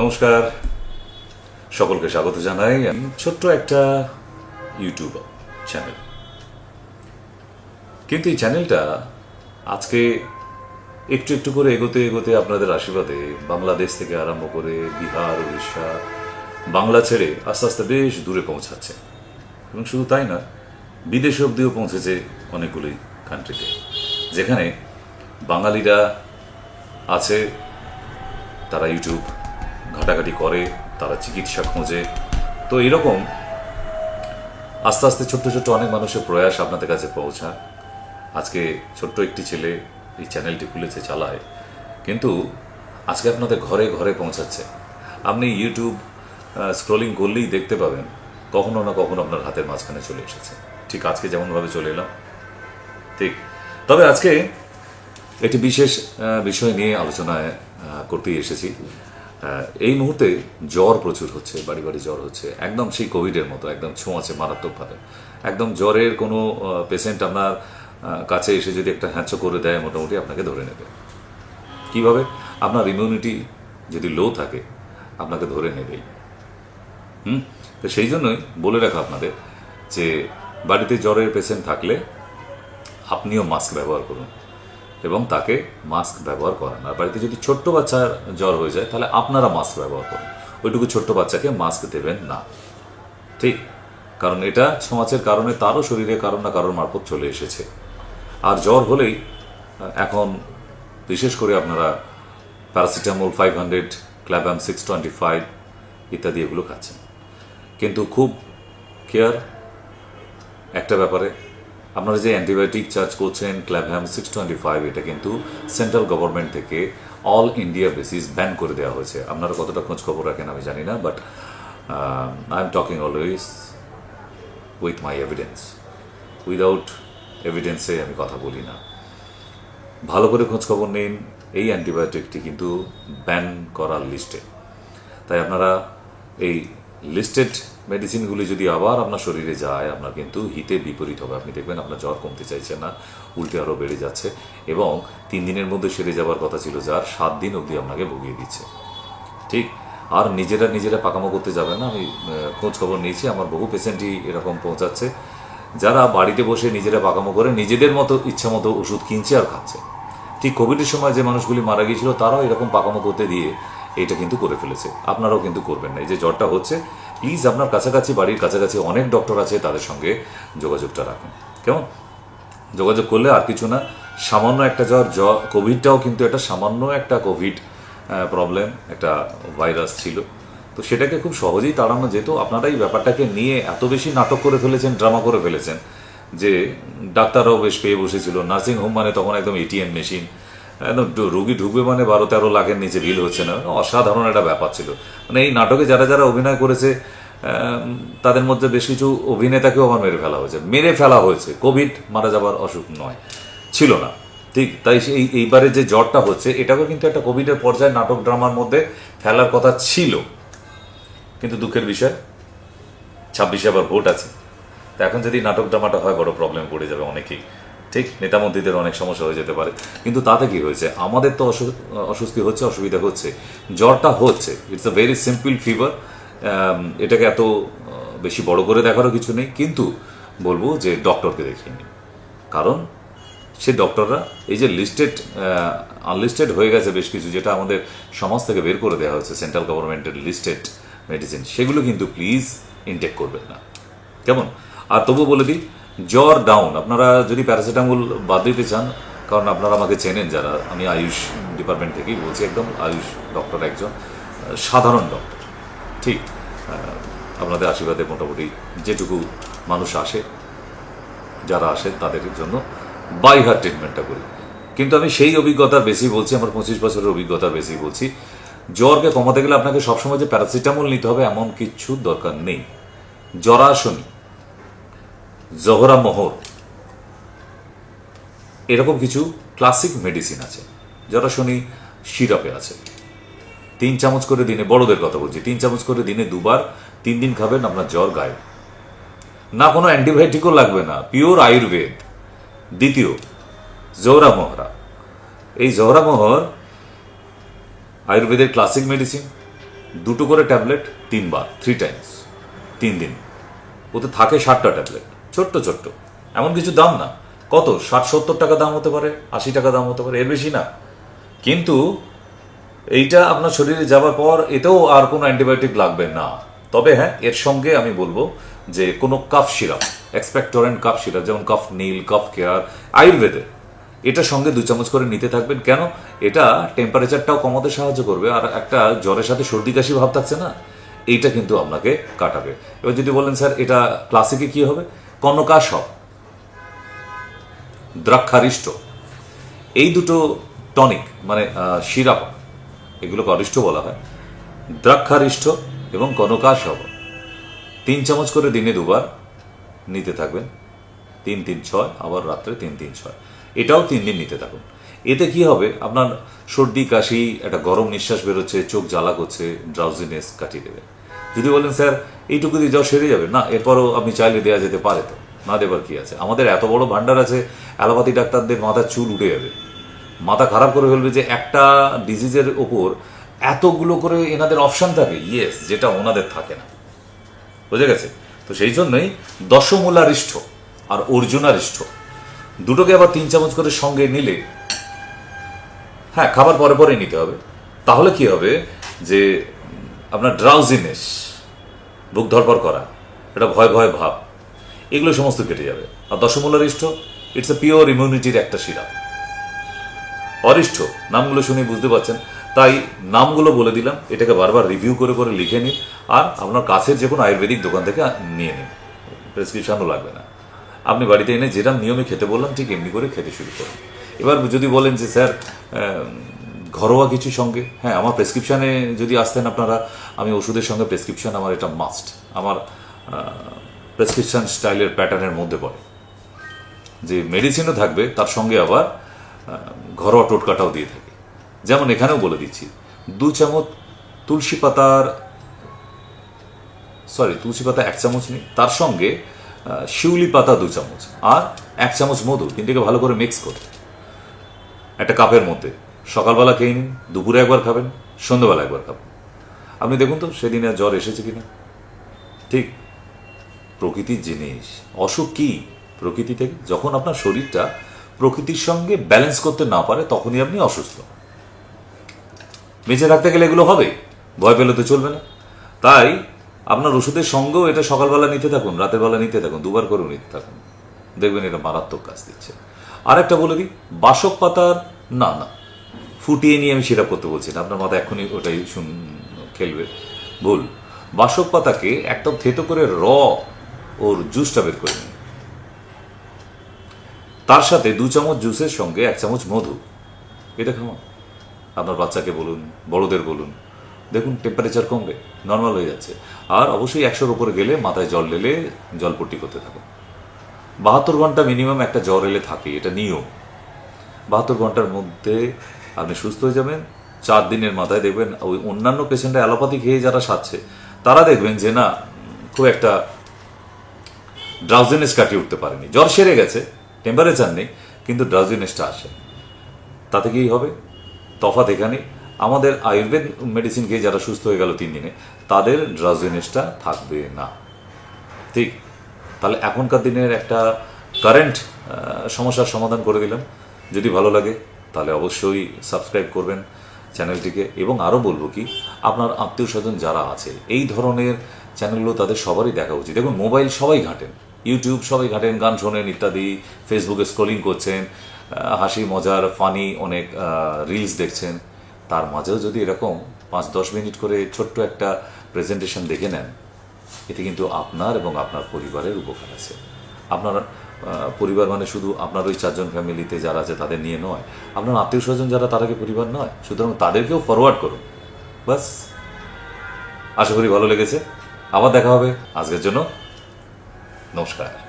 নমস্কার। সকলকে স্বাগত জানাই আমি ছোট্ট একটা ইউটিউব চ্যানেল কিন্তু এই চ্যানেলটা আজকে একটু একটু করে এগোতে এগোতে আপনাদের আশীর্বাদে বাংলাদেশ থেকে আরম্ভ করে বিহার, উড়িষ্যা, বাংলা ছেড়ে আস্তে আস্তে বেশ দূরে পৌঁছাচ্ছে। এবং শুধু তাই না, বিদেশ অব্দিও পৌঁছেছে অনেকগুলি কান্ট্রিতে যেখানে বাঙালিরা আছে, তারা ইউটিউব ঘাটাঘাটি করে, তারা চিকিৎসা খোঁজে। তো এরকম আস্তে আস্তে ছোট্ট ছোট্ট অনেক মানুষের প্রয়াস আপনাদের কাছে পৌঁছা আজকে ছোট্ট একটি ছেলে এই চ্যানেলটি খুলেছে, চালায়। কিন্তু আজকে আপনাদের ঘরে ঘরে পৌঁছাচ্ছে। আপনি ইউটিউব স্ক্রলিং করলেই দেখতে পাবেন, কখনো না কখনো আপনার হাতের মাঝখানে চলে এসেছে। ঠিক আজকে যেমনভাবে চলে এলাম, ঠিক। তবে আজকে একটি বিশেষ বিষয় নিয়ে আলোচনায় করতেই এসেছি। এই মুহূর্তে জ্বর প্রচুর হচ্ছে, বাড়ি বাড়ি জ্বর হচ্ছে। একদম সেই কোভিডের মতো, একদম ছোঁয়াচে, মারাত্মকভাবে। একদম জ্বরের কোনো পেশেন্ট আপনার কাছে এসে যদি একটা হ্যাঁচো করে দেয়, মোটামুটি আপনাকে ধরে নেবে। কীভাবে? আপনার ইমিউনিটি যদি লো থাকে, আপনাকে ধরে নেবেই। হুম? তো সেই জন্যই বলে রাখা আপনাদের যে, বাড়িতে জ্বরের পেশেন্ট থাকলে আপনিও মাস্ক ব্যবহার করুন। এবং তাকে মাস্ক ব্যবহার করান। আর বাড়িতে যদি ছোট্ট বাচ্চার জ্বর হয়ে যায়, তাহলে আপনারা মাস্ক ব্যবহার করুন। ওইটুকু ছোট্ট বাচ্চাকে মাস্ক দেবেন না। ঠিক? কারণ এটা ছোঁয়াচের কারণে তারও শরীরে কারণ না কারোর মারফত চলে এসেছে। আর জ্বর হলেই এখন বিশেষ করে আপনারা paracetamol five hundred Clavam six twenty five ইত্যাদি এগুলো খাচ্ছেন। কিন্তু খুব কেয়ার একটা ব্যাপারে আপনারা যে অ্যান্টিবায়োটিক চার্জ করছেন ক্ল্যাভহ্যাম সিক্স টোয়েন্টি ফাইভ এটা কিন্তু সেন্ট্রাল গভর্নমেন্ট থেকে অল ইন্ডিয়া বেসিস ব্যান করে দেওয়া হয়েছে। আপনারা কতটা খোঁজ খবর রাখেন আমি জানি না but I am talking always with my evidence without এভিডেন্সে আমি কথা বলি না। ভালো করে খোঁজ খবর নিন, এই অ্যান্টিবায়োটিকটি কিন্তু ব্যান করার লিস্টে তাই আপনারা এই লিস্টেড মেডিসিনগুলি যদি আবার আপনার শরীরে যায়, আপনার কিন্তু হিতে বিপরীত হবে। আপনি দেখবেন আপনার জ্বর কমতে চাইছে না, উল্টে আরও বেড়ে যাচ্ছে এবং তিন দিনের মধ্যে সেরে যাওয়ার কথা ছিল যার সাত দিন অবধি আপনাকে ভুগিয়ে দিচ্ছে। ঠিক? আর নিজেরা নিজেরা পাকামো করতে যাবে না। আমি খোঁজ খবর নিয়েছি, আমার বহু পেশেন্টই এরকম পৌঁছাচ্ছে। যারা বাড়িতে বসে নিজেরা পাকামো করে নিজেদের মতো ইচ্ছা মতো ওষুধ কিনছে আর খাচ্ছে। ঠিক কোভিডের সময় যে মানুষগুলি মারা গিয়েছিল, তারাও এরকম পাকামো করতে দিয়ে এটা কিন্তু করে ফেলেছে। আপনারাও কিন্তু করবেন না। এই যে জ্বরটা হচ্ছে প্লিজ আপনার কাছাকাছি বাড়ির কাছাকাছি অনেক ডক্টর আছে, তাদের সঙ্গে যোগাযোগটা রাখুন। কেমন? যোগাযোগ করলে আর কিছু না, সামান্য একটা জ্বর জ্বর কোভিডটাও কিন্তু একটা সামান্য একটা কোভিড প্রবলেম একটা ভাইরাস ছিল। তো সেটাকে খুব সহজেই তাড়ানো যেত। আপনারা এই ব্যাপারটাকে নিয়ে এত বেশি নাটক করে ফেলেছেন ড্রামা করে ফেলেছেন, যে ডাক্তাররাও বেশ পেয়ে বসেছিল। নার্সিং হোম মানে তখন একদম এটিএম মেশিন ঢু- রুগী ঢুকবে মানে বারো তেরো লাখের নিচে বিল হচ্ছে না। অসাধারণ একটা ব্যাপার ছিল। মানে এই নাটকে যারা যারা অভিনয় করেছে তাদের মধ্যে বেশ কিছু অভিনেতাকেও আবার মেরে ফেলা হয়েছে। মেরে ফেলা হয়েছে। কোভিড মারা যাবার অসুখ নয়। ছিল না। ঠিক? তাই সেই এইবারে যে জ্বরটা হচ্ছে এটাকে কিন্তু একটা কোভিডের পর্যায়ে নাটক ড্রামার মধ্যে ফেলার কথা ছিল। কিন্তু দুঃখের বিষয়, ছাব্বিশে আবার ভোট আছে। তো এখন যদি নাটক ড্রামাটা হয়, বড় প্রবলেম পড়ে যাবে অনেকেই। ঠিক, নেতামন্ত্রীদের অনেক সমস্যা হয়ে যেতে পারে। কিন্তু তাতে কি হয়েছে? আমাদের তো অসু- অস্বস্তি হচ্ছে, অসুবিধা হচ্ছে। জ্বরটা হচ্ছে। It's a very simple fever এটাকে এত বেশি বড় করে দেখারও কিছু নেই। কিন্তু বলব যে ডক্টরকে দেখিয়ে নিন কারণ সে ডক্টররা এই যে লিস্টেড আনলিস্টেড হয়ে গেছে বেশ কিছু, যেটা আমাদের সমাজ থেকে বের করে দেওয়া হয়েছে সেন্ট্রাল গভর্নমেন্টের লিস্টেড মেডিসিন সেগুলো কিন্তু প্লিজ ইনটেক করবেন না। কেমন? আর তবু বলে দিই জ্বর ডাউন আপনারা যদি প্যারাসিটামল বাদ দিতে চান, কারণ আপনারা আমাকে চেনেন যারা, আমি আয়ুষ ডিপার্টমেন্ট থেকেই বলছি একদম, আয়ুষ ডক্টর একজন, সাধারণ ডক্টর ঠিক আপনাদের আশীর্বাদে মোটামুটি যেটুকু মানুষ আসে, যারা আসে তাদের জন্য বাই হার ট্রিটমেন্টটা করি। কিন্তু আমি সেই অভিজ্ঞতার বেশি বলছি, আমার পঁচিশ বছরের অভিজ্ঞতার বেশি বলছি, জ্বরকে কমাতে গেলে আপনাকে সবসময় যে প্যারাসিটামল নিতে হবে এমন কিছু দরকার নেই। জরাশনি জহরা মোহর। এরকম কিছু ক্লাসিক মেডিসিন আছে, যারা শুনি সিরাপে আছে। তিন চামচ করে দিনে, বড়দের কথা বলছি, তিন চামচ করে দিনে দুবার, তিন দিন খাবেন, আপনার জ্বর গায়ে না, কোনো অ্যান্টিবায়োটিকও লাগবে না পিওর আয়ুর্বেদ। দ্বিতীয়, জহরা মোহরা। এই জহরা মোহর আয়ুর্বেদের ক্লাসিক মেডিসিন দুটো করে ট্যাবলেট তিনবার থ্রি টাইমস তিন দিন। ওতে থাকে সাতটা ট্যাবলেট ছোট্ট ছোট্ট। এমন কিছু দাম না। কত? ষাট, সত্তর টাকা দাম হতে পারে, আশি টাকা দাম হতে পারে, এর বেশি না। কিন্তু এইটা আপনার শরীরে যাওয়ার পর এতেও আর কোনো অ্যান্টিবায়োটিক লাগবে না। তবে হ্যাঁ এর সঙ্গে আমি বলব যে কোনো cough syrup, expectorant cough syrup, যেমন কাফ নীল, কাফ কেয়ার, আয়ুর্বেদে। এটার সঙ্গে দু চামচ করে নিতে থাকবেন। কেন? এটা টেম্পারেচারটাও কমাতে সাহায্য করবে। আর একটা জ্বরের সাথে সর্দি কাশি ভাব থাকছে না, এইটা কিন্তু আপনাকে কাটাবে। এবার যদি বলেন, স্যার, এটা ক্লাসিকে কি হবে? কনকা সব দ্রাক্ষারিষ্ট, এই দুটো টনিক মানে সিরাপ এগুলোকে অরিষ্ট বলা হয়, দ্রাক্ষারিষ্ট এবং কনকাসব তিন চামচ করে দিনে দুবার নিতে থাকবেন, তিন তিন, ছয়, আবার রাত্রে তিন তিন, ছয়। এটাও তিন দিন নিতে থাকুন। এতে কি হবে? আপনার সর্দি, কাশি, একটা গরম নিঃশ্বাস বেরোচ্ছে, চোখ জ্বালা করছে ড্রাউজিনেস কাটিয়ে দেবে। যদি বলেন, স্যার, এইটুকু দিয়ে জ্বর সেরে যাবে। না, এরপরও আপনি চাইলে দেওয়া যেতে পারে তো। না দেবার কি আছে? আমাদের এত বড় ভান্ডার আছে, অ্যালোপ্যাথি ডাক্তারদের মাথার চুল উঠে যাবে। মাথা খারাপ করে ফেলবে যে একটা ডিজিজের ওপর এতগুলো করে এনাদের অপশন থাকে। ইয়েস যেটা ওনাদের থাকে না। বুঝে গেছে? তো সেই জন্যই দশমূলারিষ্ঠ আর অর্জুনারিষ্ঠ দুটোকে আবার তিন চামচ করে সঙ্গে নিলে হ্যাঁ খাবার পরে পরে নিতে হবে। তাহলে কি হবে যে, আপনার ড্রাউজিনেস বুক ধরপর করা, এটা ভয় ভয় ভাব, এগুলো সমস্ত কেটে যাবে। আর দশমূলারিষ্ঠ ইটস এ পিওর ইমিউনিটির একটা সিরাপ অরিষ্ঠ নামগুলো শুনে বুঝতে পারছেন, তাই নামগুলো বলে দিলাম, এটাকে বারবার রিভিউ করে করে লিখে নিন, আর আপনার কাছের যে কোনো আয়ুর্বেদিক দোকান থেকে নিয়ে নিন। প্রেসক্রিপশনও লাগবে না। আপনি বাড়িতে এনে যেরকম নিয়মে খেতে বললাম, ঠিক এমনি করে খেতে শুরু করুন। এবার যদি বলেন যে, স্যার ঘরোয়া কিছু সঙ্গে হ্যাঁ আমার প্রেসক্রিপশানে যদি আসতেন আপনারা, আমি ওষুধের সঙ্গে প্রেসক্রিপশন আমার এটা মাস্ট আমার প্রেসক্রিপশন স্টাইলের প্যাটার্নের মধ্যে পড়ে। যে মেডিসিনও থাকবে, তার সঙ্গে আবার ঘরোয়া টোটকাটাও দিয়ে থাকে। যেমন এখানেও বলে দিচ্ছি, দু চামচ তুলসী পাতার সরি তুলসী পাতা এক চামচ নিই, তার সঙ্গে শিউলি পাতা দু চামচ, আর এক চামচ মধু, তিনটিকে ভালো করে মিক্স করে। একটা কাপের মধ্যে। সকালবেলা খেয়ে নিন, দুপুরে একবার খাবেন, সন্ধ্যেবেলা একবার খাবেন। আপনি দেখুন তো, সেদিনে জ্বর এসেছে কিনা। ঠিক, প্রকৃতির জিনিস। অসুখ কি? প্রকৃতি থেকে যখন আপনার শরীরটা প্রকৃতির সঙ্গে ব্যালেন্স করতে না পারে, তখনই আপনি অসুস্থ। বেঁচে থাকতে গেলে এগুলো হবে, ভয় পেলে তো চলবে না। তাই আপনার ওষুধের সঙ্গেও এটা সকালবেলা নিতে থাকুন, রাতের বেলা নিতে থাকুন, দুবার করেও নিতে থাকুন। দেখবেন এটা মারাত্মক কাজ দিচ্ছে। আরেকটা বলে দিই, বাসক পাতার না না। ফুটিয়ে নিয়ে আমি সিরাপ করতে বলছি না। আপনার মাথা এখনই ওটাই শুন খেলবে। ভুল। বাসক পাতাকে একদম থেতো করে র ওর জুসটা বের করে নিন। তার সাথে দু চামচ জুসের সঙ্গে এক চামচ মধু। এটা খাওয়ান আপনার বাচ্চাকে বলুন, বড়দের বলুন। দেখুন টেম্পারেচার কমবে নর্মাল হয়ে যাচ্ছে। আর অবশ্যই একশোর উপরে গেলে মাথায় জল ঢেলে জলপট্টি করতে থাকুন। বাহাত্তর ঘণ্টা মিনিমাম একটা জ্বর এলে থাকে এটা নিয়ম। বাহাত্তর ঘণ্টার মধ্যে আপনি সুস্থ হয়ে যাবেন, চার দিনের মাথায় দেখবেন ওই অন্যান্য পেশেন্টরা অ্যালোপ্যাথি খেয়ে যারা সাচ্ছে তারা দেখবেন যে না, খুব একটা ড্রাউজিনেস কাটিয়ে উঠতে পারেনি। জ্বর সেরে গেছে টেম্পারেচার নেই, কিন্তু ড্রাউজিনেসটা আসে। তাতে কি হবে? তফাৎ এখানে আমাদের আয়ুর্বেদ মেডিসিন খেয়ে যারা সুস্থ হয়ে গেল তিন দিনে, তাদের ড্রাউজিনেসটা থাকবে না। ঠিক? তাহলে এখনকার দিনের একটা কারেন্ট সমস্যার সমাধান করে দিলাম। যদি ভালো লাগে তাহলে অবশ্যই সাবস্ক্রাইব করবেন চ্যানেলটিকে। এবং আরও বলব কি, আপনার আত্মীয় স্বজন যারা আছে, এই ধরনের চ্যানেলগুলো তাদের সবারই দেখা উচিত। দেখুন, মোবাইল সবাই ঘাঁটেন, ইউটিউব সবাই ঘাঁটেন, গান শোনেন ইত্যাদি, ফেসবুকে স্ক্রলিং করছেন হাসি, মজার, ফানি অনেক রিলস দেখছেন। তার মাঝেও যদি এরকম পাঁচ দশ মিনিট করে ছোট্ট একটা প্রেজেন্টেশন দেখে নেন, এতে কিন্তু আপনার এবং আপনার পরিবারের উপকার আছে। আপনার পরিবার মানে শুধু আপনার ওই চারজন ফ্যামিলিতে যারা আছে তাদের নিয়ে নয়, আপনার আত্মীয় স্বজন যারা তারা পরিবার নয়, সুতরাং তাদেরকেও ফরওয়ার্ড করুন। বাস। আশা করি ভালো লেগেছে। আবার দেখা হবে। আজকের জন্য নমস্কার।